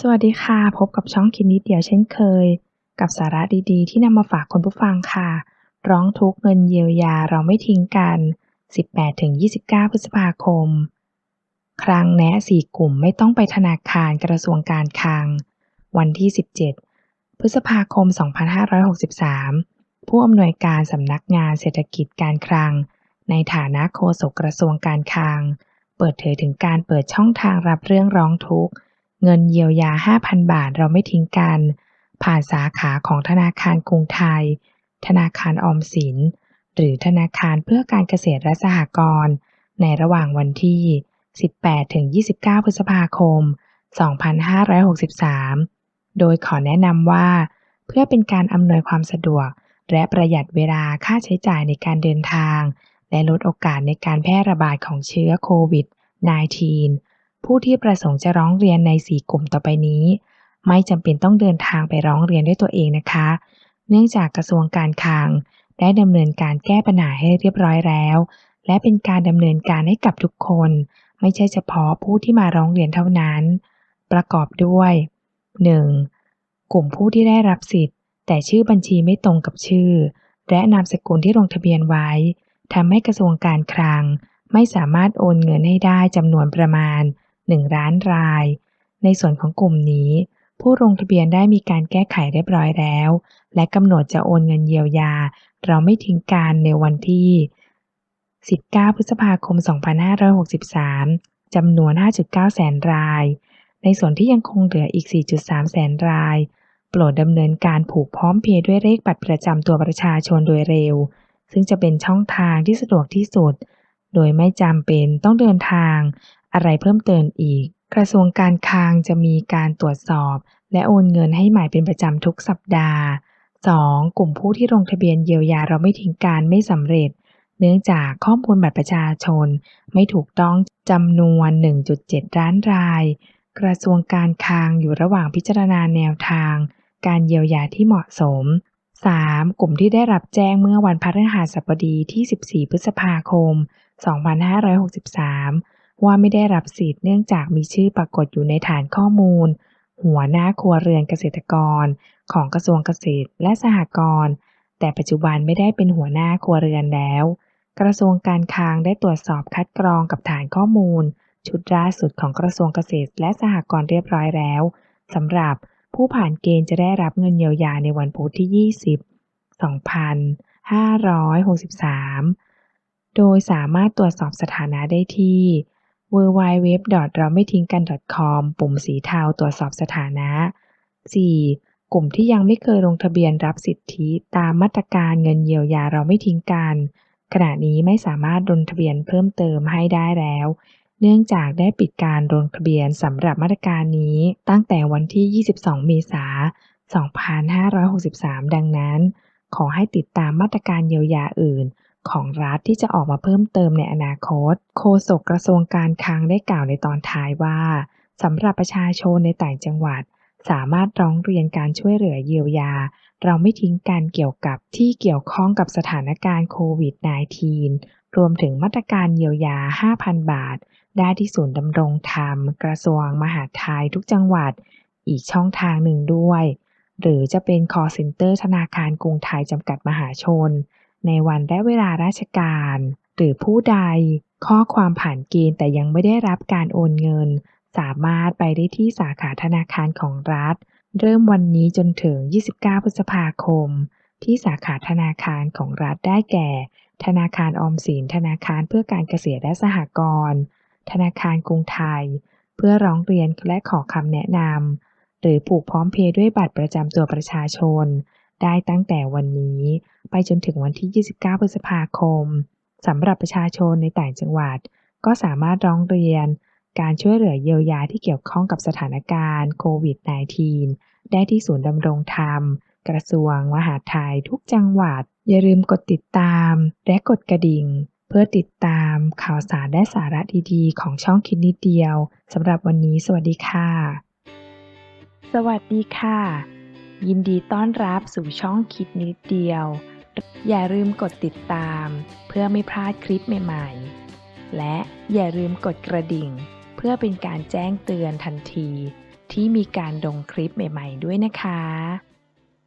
สวัสดีค่ะ พบกับช่องคิดนิดเดียวเช่นเคย กับสาระดีๆ ที่นำมาฝากคุณผู้ฟังค่ะ ร้องทุกเงินเยียวยาเราไม่ทิ้งกัน 18-29 พฤษภาคม ครั้งแนะ4กลุ่มไม่ต้องไปธนาคารกระทรวงการคลัง วันที่ 17 พฤษภาคม 2563 ผู้อำนวยการสำนักงานเศรษฐกิจการคลัง ในฐานะโฆษกกระทรวงการคลัง เปิดเผยถึงการเปิดช่องทางรับเรื่องร้องทุกข์ เงินเยียวยา 5,000 บาทเราไม่ทิ้งกัน ผ่านสาขาของธนาคารกรุงไทย ธนาคารออมสิน หรือธนาคารเพื่อการเกษตรและสหกรณ์ในระหว่างวันที่ 18-29 พฤษภาคม 2563 โดยขอแนะนำว่า เพื่อเป็นการอำนวยความสะดวก และประหยัดเวลาค่าใช้จ่ายในการเดินทาง และลดโอกาสในการแพร่ระบาดของเชื้อโควิด -19 ผู้ที่ประสงค์จะร้องเรียนใน 4 กลุ่มต่อไปนี้ ไม่จำเป็นต้องเดินทางไปร้องเรียนด้วยตัวเองนะคะ เนื่องจากกระทรวงการคลังได้ดำเนินการแก้ปัญหาให้เรียบร้อยแล้ว และเป็นการดำเนินการให้กับทุกคน ไม่ใช่เฉพาะผู้ที่มาร้องเรียนเท่านั้น ประกอบด้วย 1. กลุ่มผู้ที่ได้รับสิทธิ์ แต่ชื่อบัญชีไม่ตรงกับชื่อ และนามสกุลที่ลงทะเบียนไว้ทำให้กระทรวงการคลัง ไม่สามารถโอนเงินให้ได้จำนวนประมาณ 1ล้านราย ในส่วนของกลุ่มนี้ ผู้ลงทะเบียนได้มีการแก้ไขเรียบร้อยแล้ว และกำหนดจะโอนเงินเยียวยา เราไม่ทิ้งการในวันที่ 19 พฤษภาคม 2563 จำนวน 5.9 แสนราย ในส่วนที่ยังคงเหลืออีก 4.3 แสนราย โปรดดำเนินการผูกพร้อมเพย์ด้วยเลขบัตรประจำตัวประชาชนโดยเร็ว ซึ่งจะเป็นช่องทางที่สะดวกที่สุด โดยไม่จำเป็นต้องเดินทาง อะไรเพิ่มเติมอีก กระทรวงการคลังจะมีการตรวจสอบ และโอนเงินให้ใหม่เป็นประจำทุกสัปดาห์ 2. กลุ่มผู้ที่ลงทะเบียนเยียวยาเราไม่ทิ้งการไม่สำเร็จ เนื่องจากข้อมูลบัตรประชาชน ไม่ถูกต้องจำนวน 1.7 ล้านราย กระทรวงการคลังอยู่ระหว่างพิจารณาแนวทาง การเยียวยาที่เหมาะสม 3. กลุ่มที่ได้รับแจ้งเมื่อวันพฤหัสบดีที่ 14 พฤษภาคม 2563 ว่าไม่ได้รับสิทธิ์เนื่องจากมีชื่อปรากฏอยู่ในฐานข้อมูล หัวหน้าครัวเรือนเกษตรกร ของกระทรวงเกษตรและสหกรณ์แต่ปัจจุบันไม่ได้เป็นหัวหน้าครัวเรือนแล้ว กระทรวงการคลังได้ตรวจสอบคัดกรองกับฐานข้อมูล ชุดล่าสุดของกระทรวงเกษตรและสหกรณ์เรียบร้อยแล้วสำหรับผู้ผ่านเกณฑ์จะได้รับเงินเยียวยาในวันพุธที่ 20 2563 โดยสามารถตรวจสอบสถานะได้ที่ www. เราไม่ทิ้งกัน .com ปุ่มสีเทาตรวจสอบสถานะ 4. กลุ่มที่ยังไม่เคยลงทะเบียนรับสิทธิตามมาตรการเงินเยียวยาเราไม่ทิ้งกัน ขณะนี้ไม่สามารถลงทะเบียนเพิ่มเติมให้ได้แล้ว เนื่องจากได้ปิดการลงทะเบียนสำหรับมาตรการนี้ตั้งแต่วันที่ 22 เมษายน 2563 ดังนั้น ขอให้ติดตามมาตรการเยียวยาอื่น ของรัฐที่จะออกมาเพิ่มเติมในอนาคต โฆษกกระทรวงการคลังได้กล่าวในตอนท้ายว่าสำหรับประชาชนในต่างจังหวัด สามารถร้องเรียนการช่วยเหลือเยียวยา เราไม่ทิ้งการเกี่ยวกับที่เกี่ยวข้องกับสถานการณ์โควิด -19 รวมถึงมาตรการเยียวยา 5,000 บาท ได้ที่ศูนย์ดำรงธรรม กระทรวงมหาดไทยทุกจังหวัด อีกช่องทางหนึ่งด้วย หรือจะเป็น call center ธนาคารกรุงไทยจำกัดมหาชน ในวันและเวลาราชการ หรือผู้ใดข้อความผ่านเกณฑ์แต่ยังไม่ได้รับการโอนเงิน สามารถไปได้ที่สาขาธนาคารของรัฐ เริ่มวันนี้จนถึง 29 พฤษภาคม ที่สาขาธนาคารของรัฐได้แก่ ธนาคารออมสิน ธนาคารเพื่อการเกษตรและสหกรณ์ ธนาคารกรุงไทย เพื่อร้องเรียนและขอคำแนะนำหรือผูกพร้อมเพย์ด้วยบัตรประจำตัวประชาชน ได้ตั้งแต่วันนี้ไปจนถึงวันที่ 29 พฤษภาคมสำหรับประชาชนในต่างจังหวัด ก็สามารถร้องเรียน การช่วยเหลือเยียวยาที่เกี่ยวข้องกับสถานการณ์โควิด -19 ได้ที่ศูนย์ดำรงธรรม กระทรวงมหาดไทยทุกจังหวัด อย่าลืมกดติดตาม และกดกระดิ่ง เพื่อติดตามข่าวสารและสาระดีๆ ของช่องคิดนิดเดียวสำหรับวันนี้ สวัสดีค่ะ สวัสดีค่ะ ยินดีต้อนรับสู่ช่องคิดนิดเดียว อย่าลืมกดติดตาม เพื่อไม่พลาดคลิปใหม่ ๆ และอย่าลืมกดกระดิ่ง เพื่อเป็นการแจ้งเตือนทันที ที่มีการลงคลิปใหม่ ๆ ด้วยนะคะ